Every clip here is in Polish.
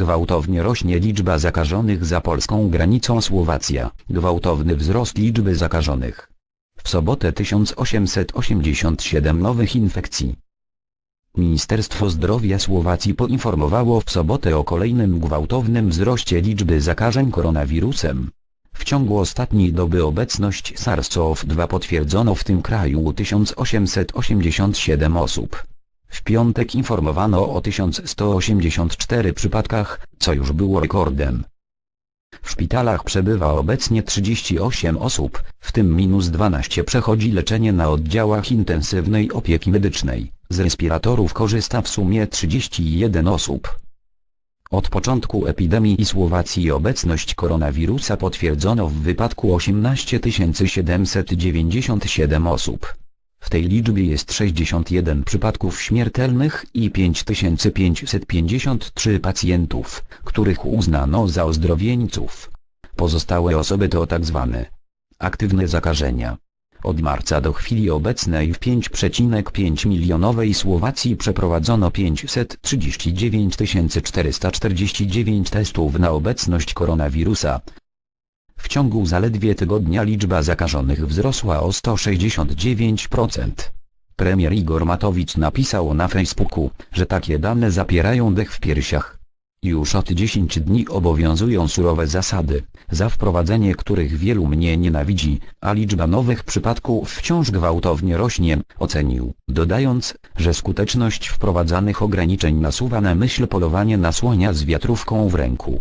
Gwałtownie rośnie liczba zakażonych za polską granicą Słowacja. Gwałtowny wzrost liczby zakażonych. W sobotę 1887 nowych infekcji. Ministerstwo Zdrowia Słowacji poinformowało w sobotę o kolejnym gwałtownym wzroście liczby zakażeń koronawirusem. W ciągu ostatniej doby obecność SARS-CoV-2 potwierdzono w tym kraju u 1887 osób. W piątek informowano o 1184 przypadkach, co już było rekordem. W szpitalach przebywa obecnie 38 osób, w tym minus 12 przechodzi leczenie na oddziałach intensywnej opieki medycznej. Z respiratorów korzysta w sumie 31 osób. Od początku epidemii i Słowacji obecność koronawirusa potwierdzono w wypadku 18 797 osób. W tej liczbie jest 61 przypadków śmiertelnych i 5553 pacjentów, których uznano za ozdrowieńców. Pozostałe osoby to tzw. aktywne zakażenia. Od marca do chwili obecnej w 5,5 milionowej Słowacji przeprowadzono 539 449 testów na obecność koronawirusa. Ciągu zaledwie tygodnia liczba zakażonych wzrosła o 169%. Premier Igor Matowicz napisał na Facebooku, że takie dane zapierają dech w piersiach. Już od 10 dni obowiązują surowe zasady, za wprowadzenie których wielu mnie nienawidzi, a liczba nowych przypadków wciąż gwałtownie rośnie, ocenił, dodając, że skuteczność wprowadzanych ograniczeń nasuwa na myśl polowanie na słonia z wiatrówką w ręku.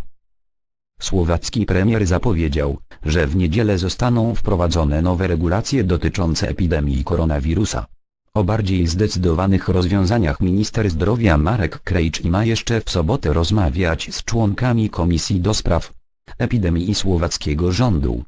Słowacki premier zapowiedział, że w niedzielę zostaną wprowadzone nowe regulacje dotyczące epidemii koronawirusa. O bardziej zdecydowanych rozwiązaniach minister zdrowia Marek Krejcz ma jeszcze w sobotę rozmawiać z członkami Komisji do Spraw Epidemii słowackiego rządu.